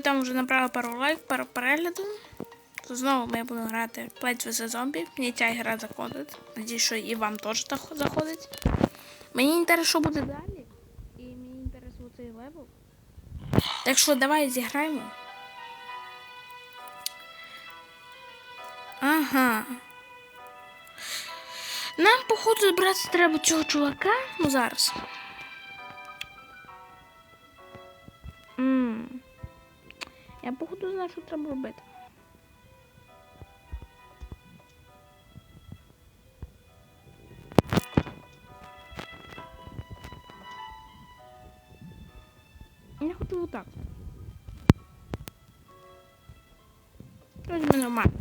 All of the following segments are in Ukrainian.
ви там вже набрали пару лайк, пару перегляду, то знову ми будемо грати Plants vs. Zombie. Мені ця гра заходить. Надіюсь, що і вам теж заходить. Мені інтерес, що буде далі. І мені інтерес цей левел. Так що давай зіграємо. Ага. Нам, походу, збирати треба цього чувака. Ну зараз. Я походу знаю, що треба робити. Я хочу вот так. Вроде нормально.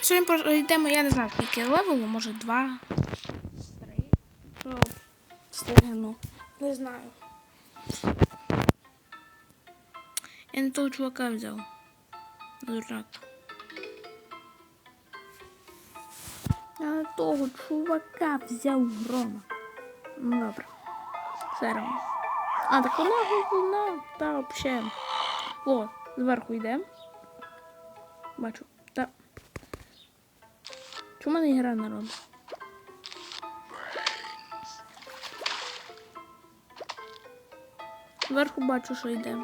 Сьогодні пройдемо, я не знаю, скільки левелу, може два, три. Що встигну. Не знаю. Я не того чувака взяв. Дурак. Я того чувака взяв грома. Ну добре. Равно. А, так вона головна, та вообще. О, зверху йде. Бачу. Та. Чому не гра народ? Зверху бачу, що йде.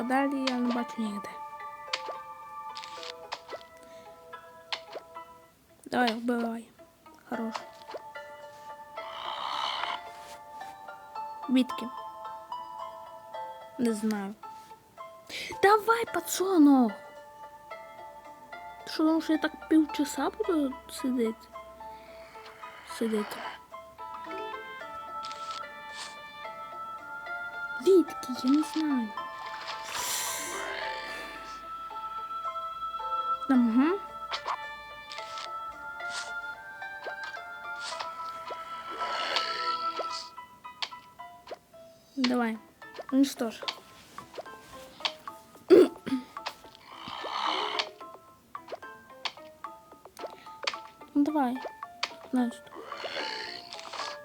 А далі я не бачу ніде. Давай, вбивай. Хорош. Бітки. Не знаю. Давай, пацанок! Що думав, що я так півчаса буду сидіти? Сидіти. Відки, я не знаю. Что ж. Ну давай. Значит.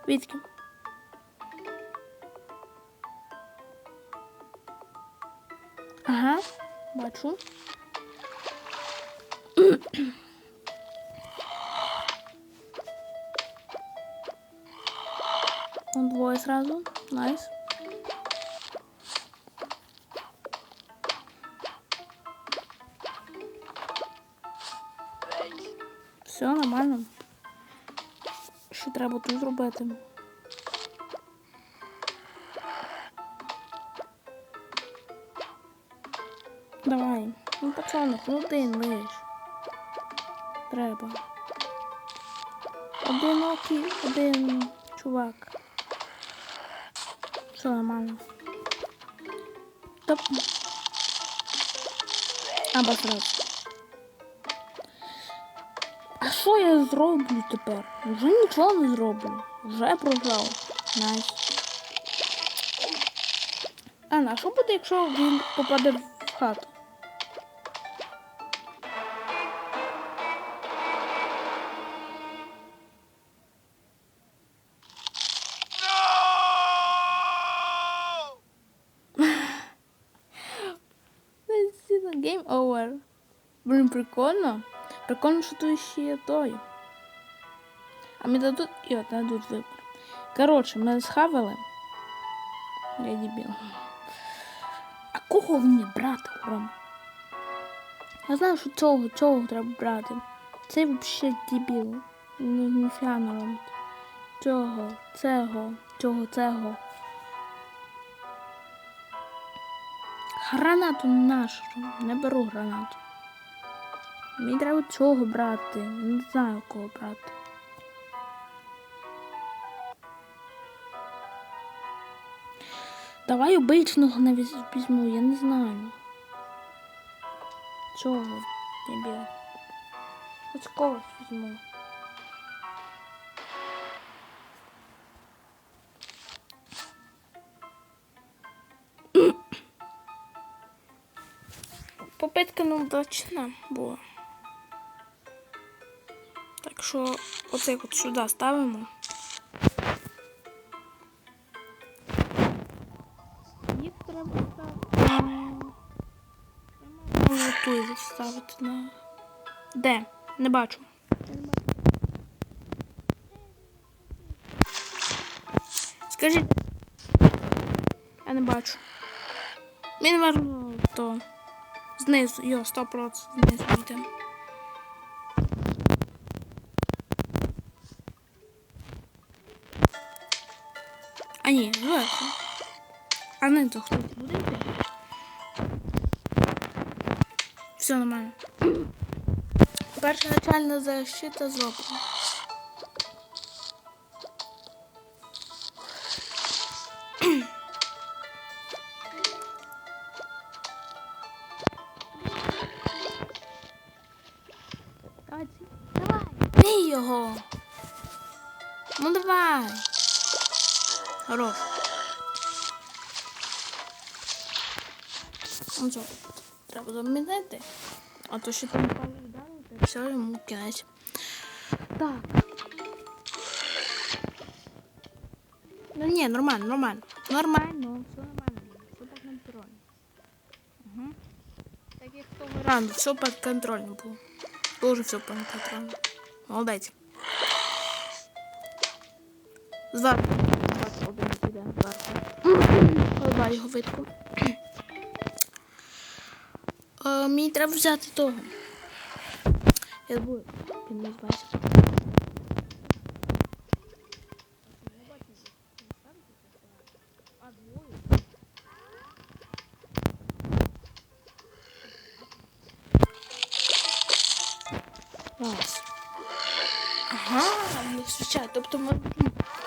Витки. Ага, бачу. Он двое сразу. Найс. Все нормально. Що треба тут зробити? Давай. Ну, пацанок, ну один лиш. Треба. Один окей, один чувак. Все нормально. Топ. Обосраться. А що я зроблю тепер? Вже нічого не зроблю. Вже програв. Найс. А на що буде, якщо він попаде в хату? Game over. Блін, прикольно. Прикольно, що тут ще є той. А мені дадуть... І от дадуть вибір. Коротше, ми схавали. Я дебіл. А кого мені брати, Ром? Я знаю, що цього, цього треба брати. Це взагалі дебіл. Ну, ніфіга не робить. Цього, цього, цього, цього. Гранату нашу. Не беру гранату. Мені треба цього брати. Не знаю кого брати. Давай обичного не візьму, я не знаю. Цього я біла. Ось когось візьму. Попитка неудачна була. Що оцей от сюди ставимо. Їх треба ставити. Можу тут ставити на. Де? Не бачу. Скажіть. Я не бачу. Він вернув то. Знизу, йо, 100% знизу йде. Не то хтось буде? Все нормально. Перша начальна защита зроблена. Давай. Бий його. Ну давай. Хорош. Ну що, треба замінити. А то ще там пару вдарив, та все, йому кінець. Так. Ну ні, нормально, нормально. Нормально, все нормально. Все під контролем. Угу. Так як того рану, все під контролем було. Дуже все під контролем. Молодець. Зверху. Зверху один піде, зверху. Голова його видку. Мені треба взяти того. Я як він називається. Ось. Ага, не звичайно. Тобто ми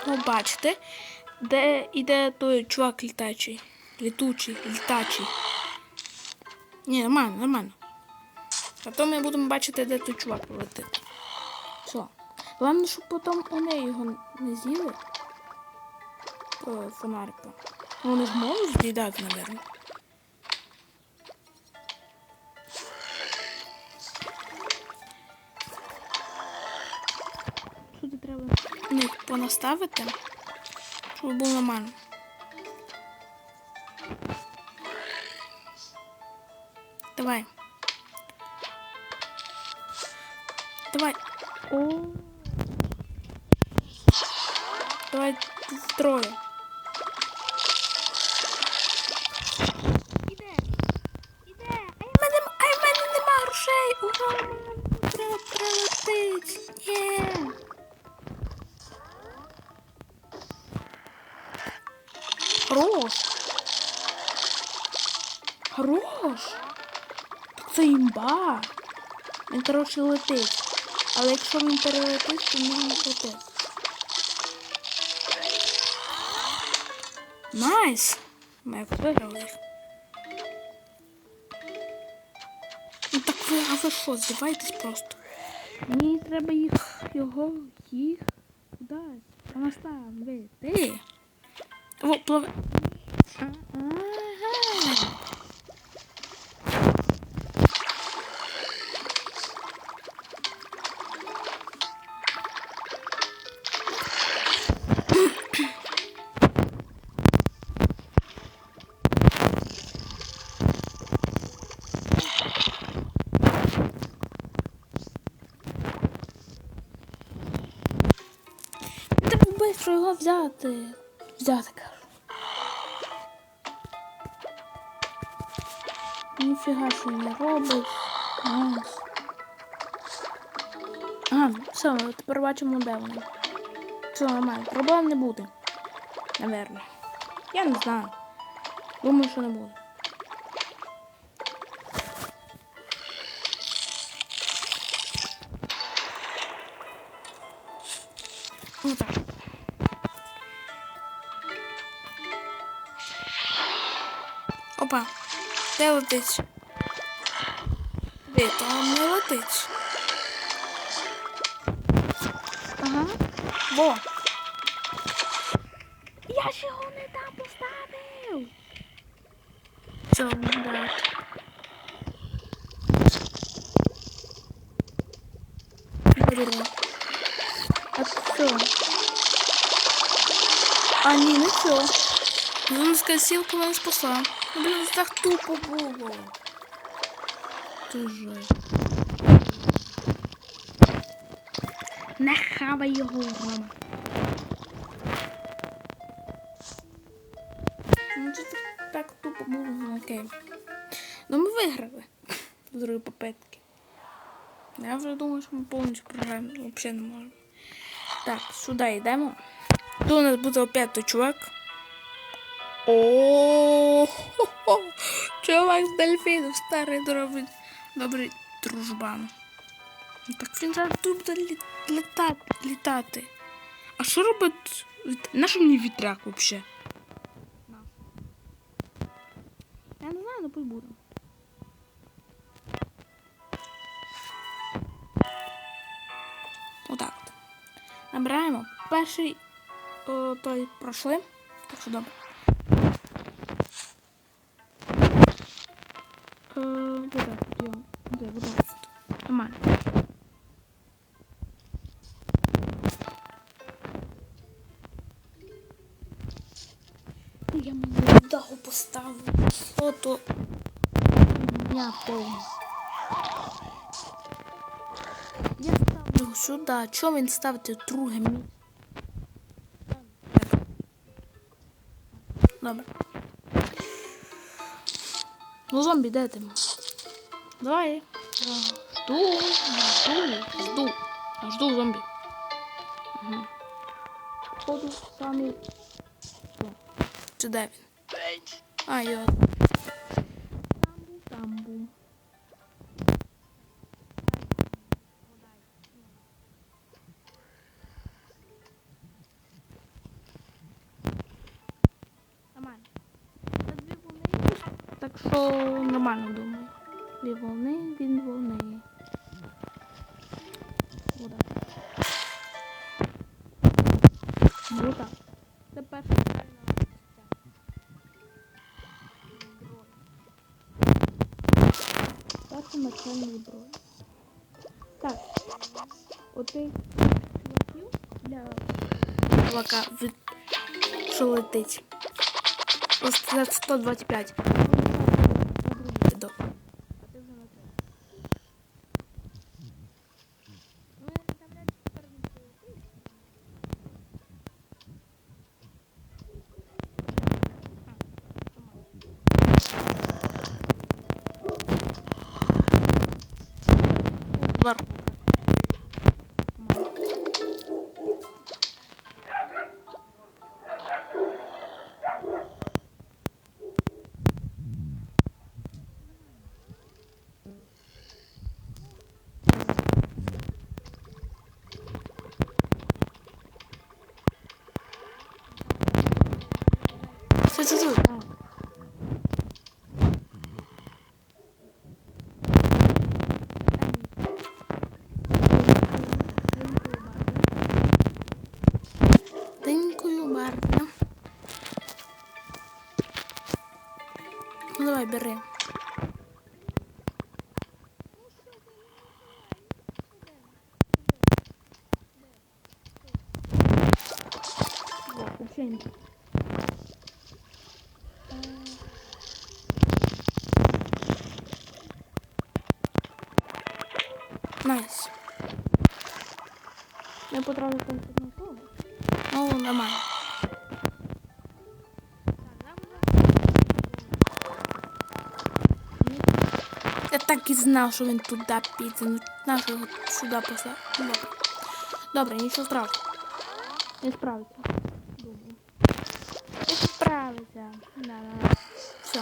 можемо бачити, де йде той чувак літачий. Літучий, літачий. Ні, нормально, нормально. А то ми будемо бачити, де той чувак летить. Все. Головне, щоб потім вони його не з'їли. Того фонарика. Ну, Вони ж можуть з'їдати, мабуть. Сюди треба них понаставити, щоб було нормально. Давай. Давай. О. Давай втроє. Якщо він перелетить, то можна летить. Найс! Ми виграли. Ну так ви, а ви що, здіваєтесь просто? Мені треба їх, його, їх кудись понаставити. О, пливе. Ага. Швидко взяти. Взяти, кажу. Ніфіга що не робить. Найс. Ага, все, тепер бачимо, де вони. Все нормально. Проблем не буде. Наверно. Я не знаю. Думаю, що не буде. Ну де летить? Де там не летить? Ага. Во. Я ж його не там поставив. Все, да. Блин. А все. А ні, не все. Зумська сілка мене спасла. Ну, Блін, це так тупо було. Ти же. Хавай його, Рома. Ну, це так, тупо було, ну окей. Ну ми виграли з другої попитки. Я вже думаю, що ми повністю програємо. Взагалі не можемо. Так, сюди йдемо. Тут у нас буде опять той чувак. О, чувак з дельфіном, старий добрий, добрий дружбан. Так він зараз тут буде літати. А що робить? На що мені вітряк взагалі? Я не знаю, але пусть буде. Отак. Набираємо. Перший о, той пройшли. Так що добре. Ото. Я повний. Я ставлю сюди. Чому він ставити друге місце? Добре. Ну, зомбі, де ти? Давай. Жду, жду, жду. Жду зомбі. Угу. Ходу самі. Чи де він? А, йо. Тамбу. Нормально. Так що нормально думаю. Дві волни, він волни. Чуваків для від що летить. Ось це 125. Бери. Не Найс. Я потратив там одну. Ну, нормально. Я так і знав, що він туди піде. Ну, нащо його сюди послав? Ну, Добре. Добре, нічого страшного. Не справиться. Добре. Не справиться. Да, да. Все.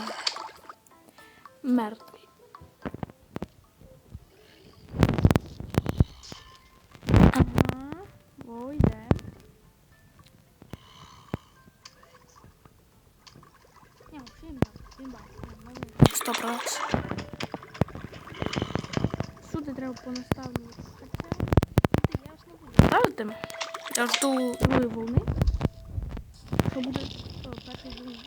Мертвий. Ага. О, йде. Ні, взагалі не бачу. Не бачу. Сто процентів. Хоча, сюди я ж не буду. Ставити? Я жду другої волни. Що буде що, перший волни.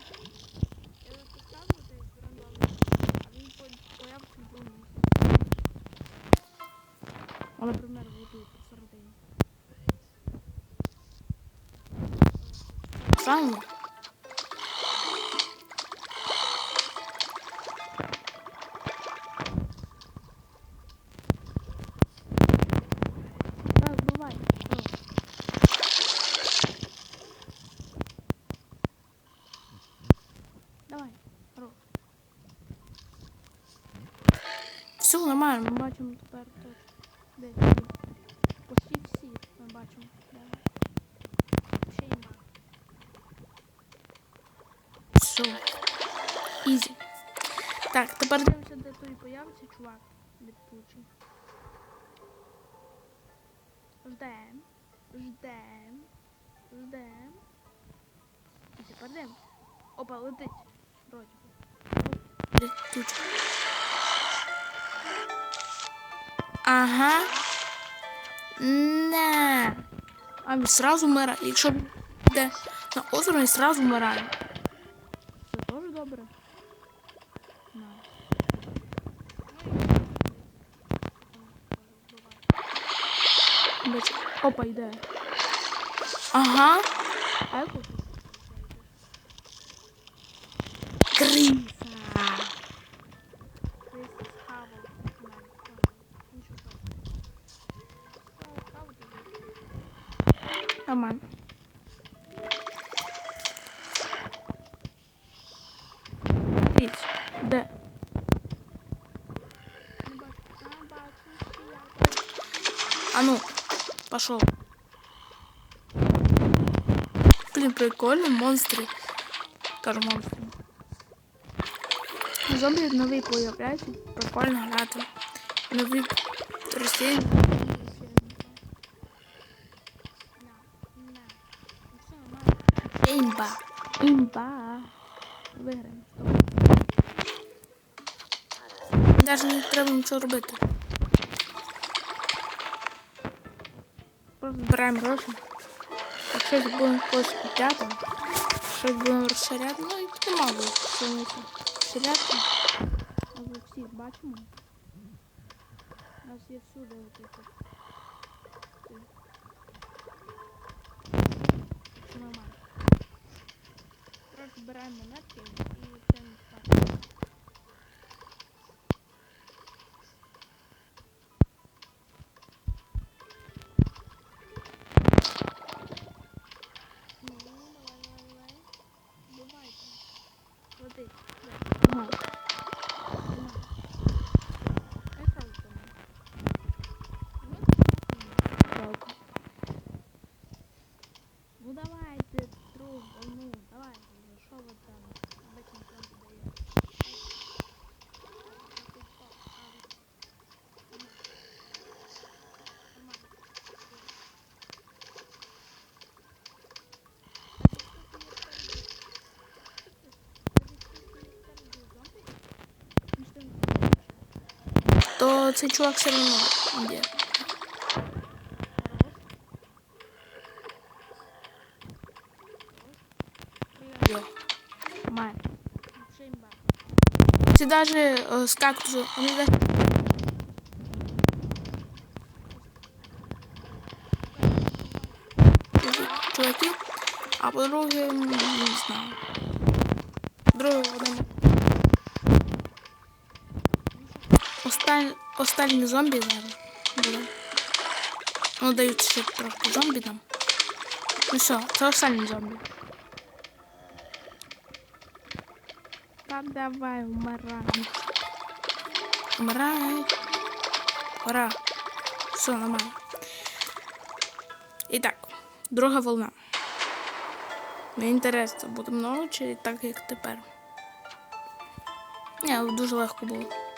Так, тепер дивимося, де той появиться чувак. Літучий. Ждем. Ждем. Ждем. І тепер дивимося. Опа, летить. Вроді. Ага. Не. А він сразу вмирає. Якщо йде на озеро, він сразу вмирає. Це теж добре. На. Бач, Опа, йде. Ага. А як тут? Криса. Криса схавав. Нічого страшного. Нормально. Дивіться, де? Не бачу. А, бачу, що я бачу. А ну, пошел. Блин, прикольно, монстры. Тоже монстры. Зомбі нові появляються, прикольно грати. Нові рослини. Імба. Імба. Виграємо. Навіть не треба нічого робити. Просто збираємо гроші. Щось будемо когось купляти. Щось будемо розширяти. Ну і таке мало. Ми розширяти. А ви всіх бачимо. У нас є всюди отакі. Нормально. Трохи беремо монетки і йдемо спати. Ну, давай, давай, давай. Бувайте. Летить. Ага. Ага. Я сразу понял. Ну, жалко. Ну давайте, друг, ну, давайте, вже, що ви там? Обычно там подаєте. Цей чувак все одно є. Це даже з кактусу. Вони даже... Чуваки. А по-друге, не знаю. Друге, Останні зомбі зараз. Ну, дають ще трохи зомбі там. Ну все, це останні зомбі. Та давай, умирай. Умирай. Пора. Все, нормально. І так, друга волна. Мені інтересно, буде много чи так, як тепер? Ні, дуже легко було.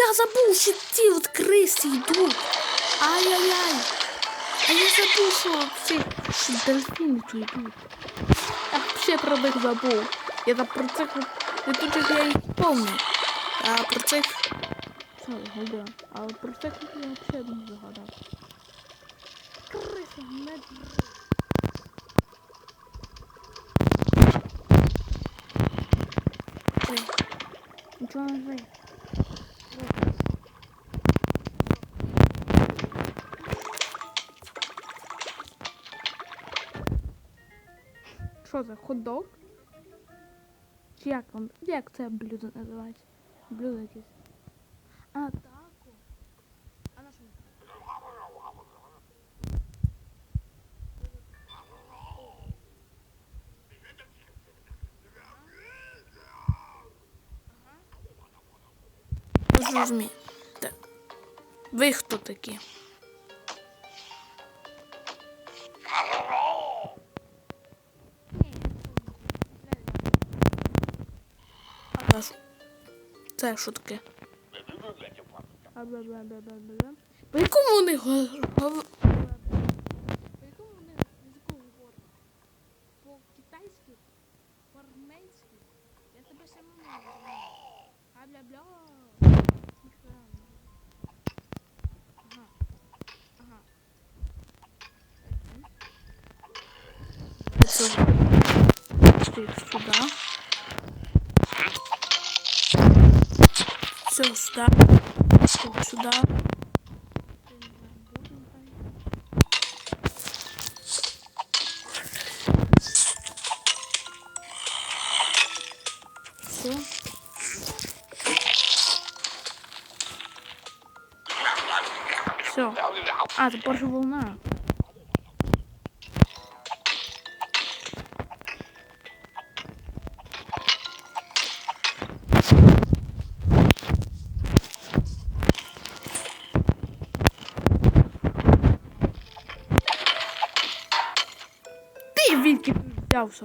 Я забув, що ці от криси йдуть. Ай-яй-яй. А я забув, що ці що дельфіни тут йдуть. Я вообще про них забув. Я там про цих летучих я їх помню. А про цих... Що я гадав? А про цих я взагалі не загадав. Не Ой. Нічого не знаю. Що це, хот-дог? Чи як вам? Як це блюдо називається? Блюдо якесь. А, тако. А на що? зрозумію. Так. Ви хто такі? Це що таке? По якому вони го- гов- По якому вони язику говорять? По-китайськи? По-армейськи? Я тебе сама не розумію. А бля бля. Ага. Ага. Це стоїть сюди. Сюда. Вот сюда. Все. Все. А, это перша волна. Взявся.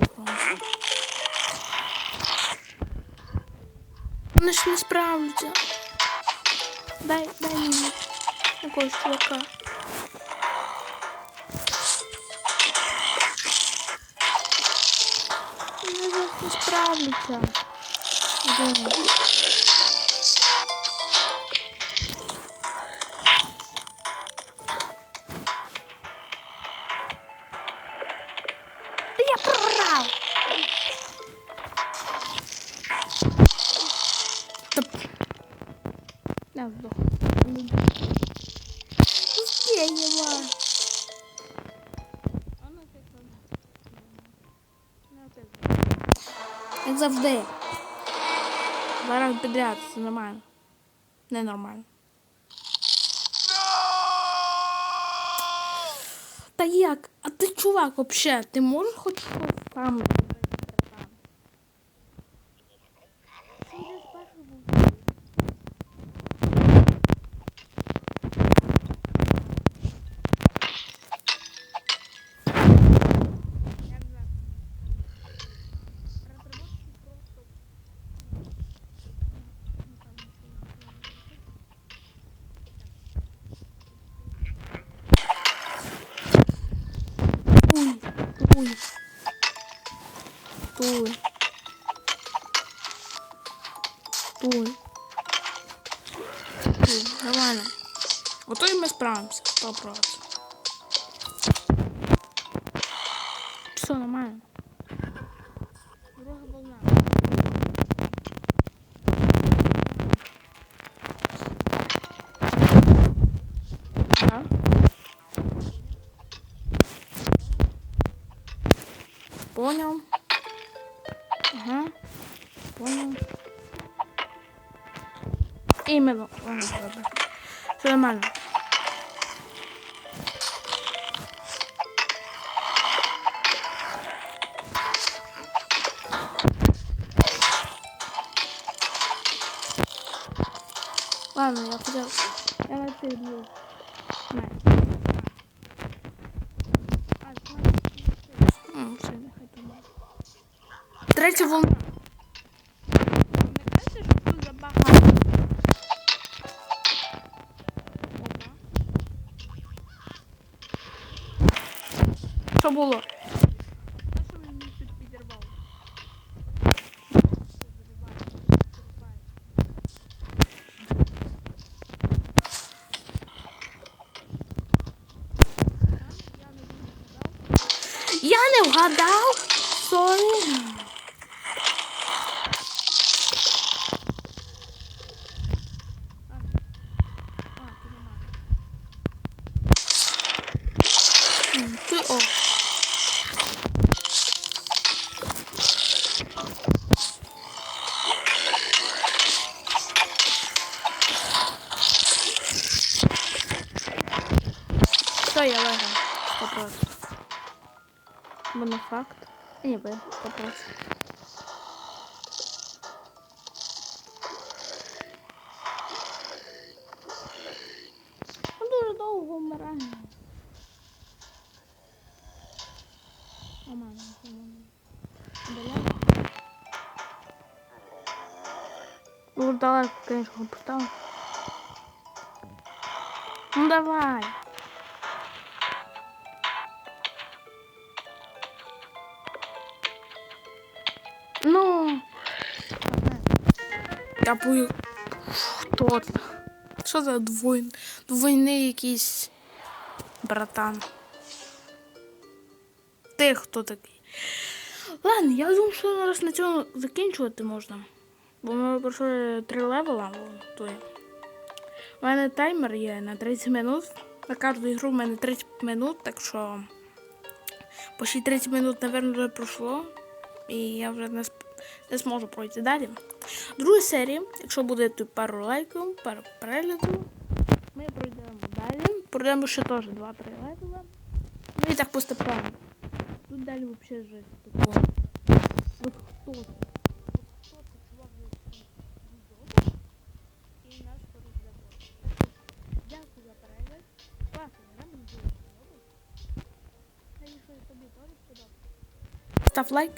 Вони ж не справляться. Дай, дай мені якогось чувака. Вони ж не справляться. Блін. Як Два Зараз підряд, це нормально. Ненормально. Та як? А ти чувак вообще, ти можеш хоч щось там? Справимося. 100%. Все нормально. Понял. Ага. Понял. Именно. Все нормально. Ладно, я хотел... Я на нехай там. Третя волна. Не кажете, що тут забагато? Що було? Все, я виграв. Сто процентів. Бо не ви сто процентів. довго вмираю. О, мама, о, мама. Бля. Ну, далеко, конечно, поставил. Ну, давай. Я. Хто? Що за двойн... двойний якийсь братан? Ти хто такий? Ладно, я думаю, що зараз на цьому закінчувати можна. Бо ми пройшли три левела. то. У мене таймер є на 30 минут. На кожну ігру в мене 30 минут, так що почти 30 минут, напевно, вже пройшло. І я вже не, не зможу пройти далі. Друга серія, якщо буде тут пару лайків, пару переглядів, ми пройдемо далі. Пройдемо ще теж 2-3. Ну і так постепенно. Тут далі взагалі жесть такого. От хто це? Хто це чувак і наш порозрядок. Дякую за перегляд. Став лайк,